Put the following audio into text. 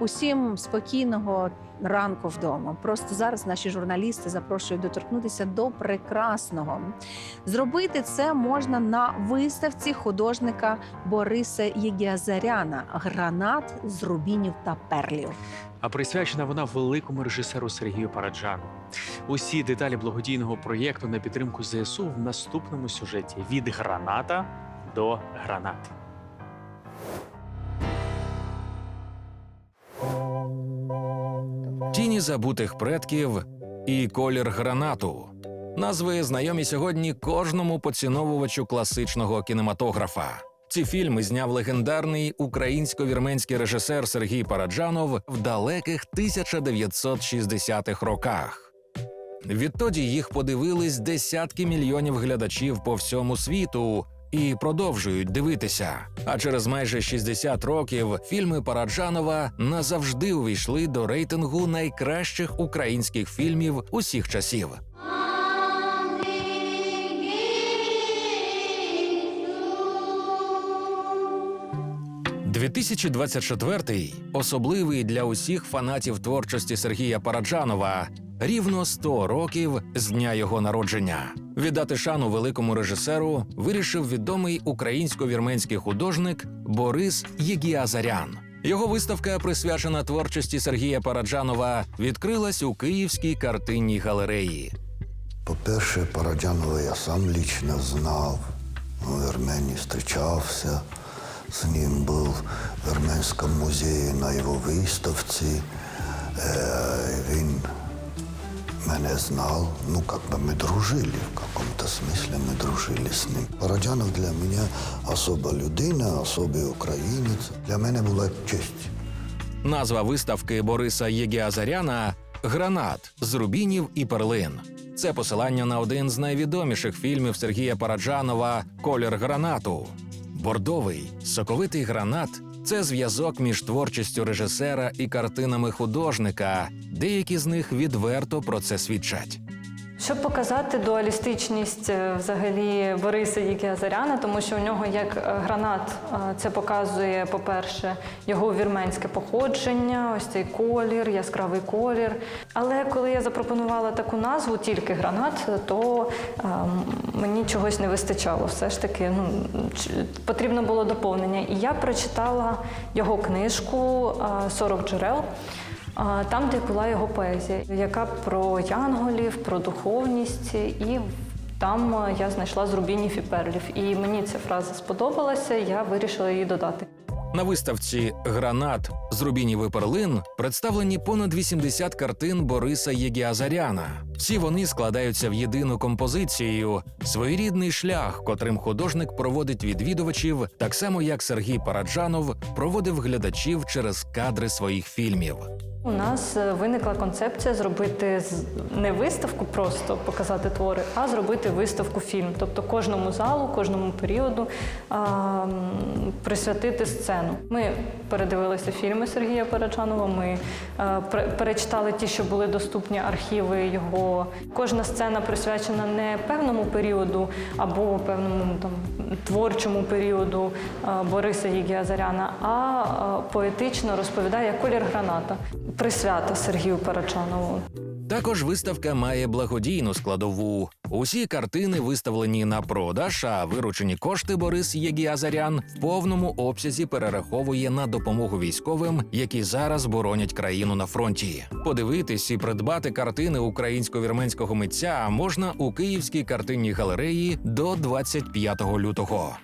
Усім спокійного ранку вдома. Просто зараз наші журналісти запрошують доторкнутися до прекрасного. Зробити це можна на виставці художника Бориса Єгіазаряна Гранат з рубінів та перлів. А присвячена вона великому режисеру Сергію Параджану. Усі деталі благодійного проєкту на підтримку ЗСУ в наступному сюжеті від граната до гранати. Тіні забутих предків і колір гранату. Назви знайомі сьогодні кожному поціновувачу класичного кінематографа. Ці фільми зняв легендарний українсько-вірменський режисер Сергій Параджанов в далеких 1960-х роках. Відтоді їх подивились десятки мільйонів глядачів по всьому світу і продовжують дивитися. А через майже 60 років фільми Параджанова назавжди увійшли до рейтингу найкращих українських фільмів усіх часів. 2024 особливий для усіх фанатів творчості Сергія Параджанова. Рівно 100 років з дня його народження. Віддати шану великому режисеру вирішив відомий українсько-вірменський художник Борис Єгіазарян. Його виставка, присвячена творчості Сергія Параджанова, відкрилась у Київській картинній галереї. По-перше, Параджанова я сам лично знав. У Вірменії зустрічався. З ним був в Вірменському музеї на його виставці. Е, він мене знал. Ну, как бы мы дружили, в каком-то смысле мы дружили с ним. Параджанов для мене особа людина, особий українець. Для мене була честь. Назва виставки Бориса Єгіазаряна Гранат з рубінів і перлин. Це посилання на один з найвідоміших фільмів Сергія Параджанова Колір гранату. Бордовий соковитий гранат це зв'язок між творчістю режисера і картинами художника. Деякі з них відверто про це свідчать. Щоб показати дуалістичність е, взагалі Бориса Єгіазаряна, тому що у нього як е, гранат е, це показує, по-перше, його вірменське походження, ось цей колір, яскравий колір. Але коли я запропонувала таку назву, тільки гранат, то е, мені чогось не вистачало. Все ж таки, ну потрібно було доповнення. І я прочитала його книжку е, «40 джерел. Там, де була його поезія, яка про янголів, про духовність, і там я знайшла з рубінів і перлів. І мені ця фраза сподобалася, я вирішила її додати. На виставці Гранат з рубінів і перлин представлені понад 80 картин Бориса Єгіазаряна. Всі вони складаються в єдину композицію, своєрідний шлях, котрим художник проводить відвідувачів, так само як Сергій Параджанов проводив глядачів через кадри своїх фільмів. У нас е, виникла концепція зробити не виставку, просто показати твори, а зробити виставку фільм. Тобто кожному залу, кожному періоду присвятити сцену. Ми передивилися фільми Сергія Параджанова. Ми е, перечитали ті, що були доступні архіви його. Кожна сцена присвячена не певному періоду або певному там творчому періоду е, Бориса Єгіазаряна, а е, поетично розповідає як колір граната. Присвята Сергію Параджанову. Також виставка має благодійну складову. Усі картини виставлені на продаж, а виручені кошти Борис Єгіазарян в повному обсязі перераховує на допомогу військовим, які зараз боронять країну на фронті. Подивитись і придбати картини українсько-вірменського митця можна у Київській картинній галереї до 25 лютого.